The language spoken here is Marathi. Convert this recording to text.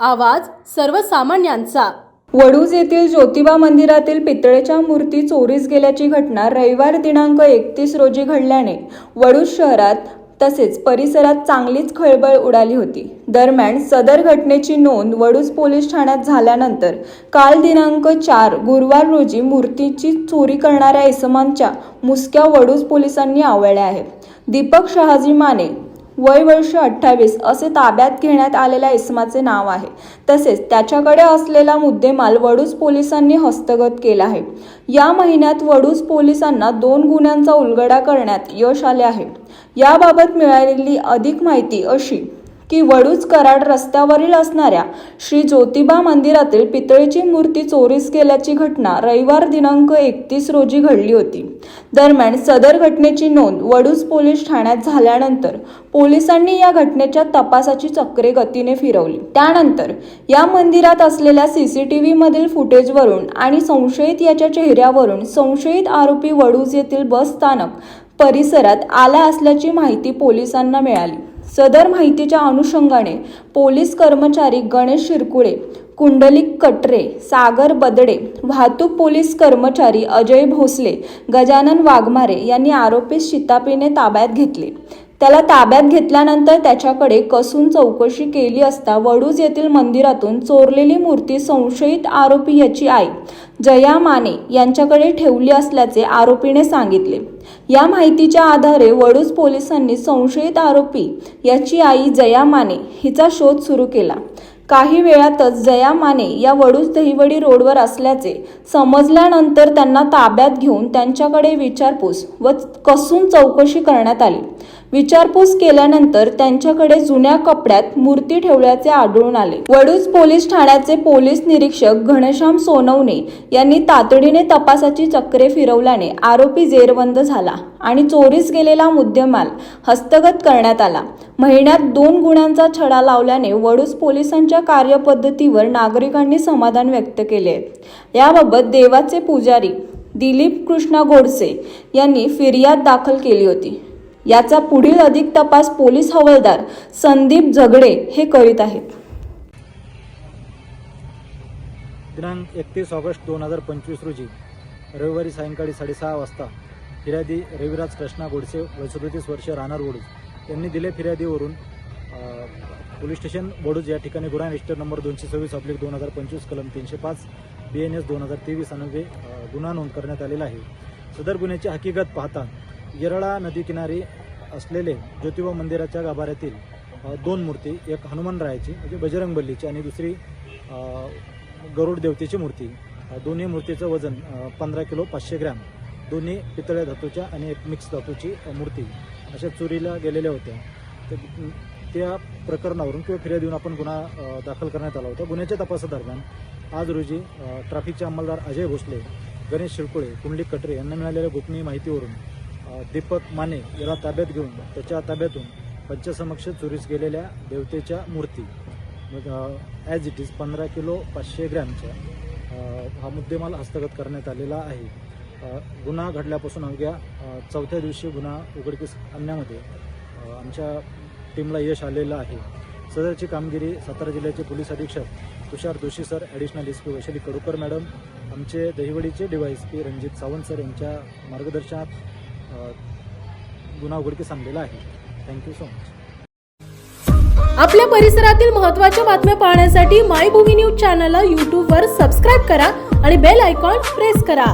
आवाज सर्वसामान्यांचा. वडूज येथील ज्योतिबा मंदिरातील पितळेच्या मूर्ती चोरीस गेल्याची घटना रविवार दिनांक एकतीस रोजी घडल्याने वडूज शहरात तसेच परिसरात चांगलीच खळबळ उडाली होती. दरम्यान सदर घटनेची नोंद वडूज पोलीस ठाण्यात झाल्यानंतर काल दिनांक चार गुरुवार रोजी मूर्तीची चोरी करणाऱ्या इसमांच्या मुसक्या वडूज पोलिसांनी आवळल्या आहेत. दीपक शहाजी माने वय वर्ष अठ्ठावीस असे ताब्यात घेण्यात आलेल्या इसमाचे नाव आहे. तसेच त्याच्याकडे असलेला मुद्देमाल वडूज पोलिसांनी हस्तगत केला आहे. या महिन्यात वडूज पोलिसांना दोन गुन्ह्यांचा उलगडा करण्यात यश आले आहे. याबाबत मिळालेली अधिक माहिती अशी की वडूज कराड रस्त्यावरील असणाऱ्या श्री ज्योतिबा मंदिरातील पितळेची मूर्ती चोरीस गेल्याची घटना रविवार दिनांक एकतीस रोजी घडली होती. दरम्यान सदर घटनेची नोंद वडूज पोलीस ठाण्यात झाल्यानंतर पोलिसांनी या घटनेच्या तपासाची चक्रे गतीने फिरवली. त्यानंतर या मंदिरात असलेल्या सीसीटीव्ही मधील फुटेजवरून आणि संशयित याच्या चेहऱ्यावरून संशयित आरोपी वडूज येथील बस स्थानक परिसरात आला असल्याची माहिती पोलिसांना मिळाली. सदर माहितीच्या अनुषंगाने पोलीस कर्मचारी गणेश शिरकुळे कुंडलिक कटरे सागर बदडे वाहतूक पोलीस कर्मचारी अजय भोसले गजानन वाघमारे यांनी आरोपी शितापीने ताब्यात घेतले. त्याला ताब्यात घेतल्यानंतर त्याच्याकडे कसून चौकशी केली असता वडूज येथील मंदिरातून चोरलेली मूर्ती संशयित आरोपी याची आई जया माने यांच्याकडे ठेवली असल्याचे आरोपीने सांगितले. या माहितीच्या आधारे वडूज पोलिसांनी संशयित आरोपी याची आई जया माने हिचा शोध सुरू केला. काही वेळातच जया माने या वडूज दहिवडी रोडवर असल्याचे समजल्यानंतर त्यांना ताब्यात घेऊन त्यांच्याकडे विचारपूस व कसून चौकशी करण्यात आली. विचारपूस केल्यानंतर त्यांच्याकडे जुन्या कपड्यात मूर्ती ठेवल्याचे आढळून आले. वडूज पोलीस ठाण्याचे पोलीस निरीक्षक घनश्याम सोनवणे यांनी तातडीने तपासाची चक्रे फिरवल्याने आरोपी जेरबंद झाला आणि चोरीस गेलेला मुद्देमाल हस्तगत करण्यात आला. महिन्यात दोन गुन्ह्यांचा छडा लावल्याने वडूज पोलिसांच्या कार्यपद्धतीवर नागरिकांनी समाधान व्यक्त केले. आहे याबाबत देवाचे पुजारी दिलीप कृष्णा गोडसे यांनी फिर्याद दाखल केली होती. याचा पुढील अधिक तपास पोलीस हवालदार संदीप झगडे हे करीत आहेत. दिनांक एकतीस ऑगस्ट दोन हजार पंचवीस रोजी रविवारी सायंकाळी साडेसहा वाजता फिर्यादी रविराज कृष्णा गोडसे व सदोतीस वर्ष राहणार वडूज यांनी दिले फिर्यादीवरून पोलीस स्टेशन वडूज या ठिकाणी गुन्हा रजिस्टर नंबर दोनशे सव्वीस ऑब्लिक दोन हजार पंचवीस कलम तीनशे पाच बी एन एस दोन हजार तेवीस अन्वये गुन्हा नोंद करण्यात आलेला आहे. सदर गुन्ह्याची हकीकत पाहता येरळा नदीकिनारी असलेले ज्योतिबा मंदिराच्या गाभाऱ्यातील दोन मूर्ती एक हनुमानरायाची म्हणजे बजरंग बल्लीची आणि दुसरी गरुड देवतेची मूर्ती. दोन्ही मूर्तीचं वजन पंधरा किलो पाचशे ग्रॅम. दोन्ही पितळ्या धातूच्या आणि एक मिक्स धातूची मूर्ती. अशा चोरीला गेलेल्या होत्या. तर त्या प्रकरणावरून किंवा देऊन आपण गुन्हा दाखल करण्यात आला होता. गुन्ह्याच्या तपासादरम्यान आज रोजी ट्रॅफिकचे अंमलदार अजय भोसले गणेश शिरकुळे कुंडली कटरे यांना मिळालेल्या गोपनीय माहितीवरून दीपक माने याला ताब्यात घेऊन त्याच्या ताब्यातून पंचसमक्ष चोरीस गेलेल्या देवतेच्या मूर्ती. ॲज इट इज पंधरा किलो पाचशे ग्रॅमच्या हा मुद्देमाल हस्तगत करण्यात आलेला आहे. गुन्हा घडल्यापासून अवघ्या चौथ्या दिवशी गुन्हा उघडकीस आणण्यामध्ये आमच्या टीमला यश आलेलं आहे. सदरची कामगिरी सातारा जिल्ह्याचे पोलीस अधीक्षक Tushar Joshi sir additional S P Vaishali Kadukar madam आमचे दहिवडीचे DYS P Ranjit Sawant sir यांच्या मार्गदर्शनात गुन्हा उघडकीस आणलेला आहे. थँक्यू सो मच आपल्या परिसरातील महत्त्वाच्या बातम्या पाहण्यासाठी मायभूमी न्यूज चॅनलला यूट्यूबवर सबस्क्राईब करा आणि बेल आयकॉन प्रेस करा.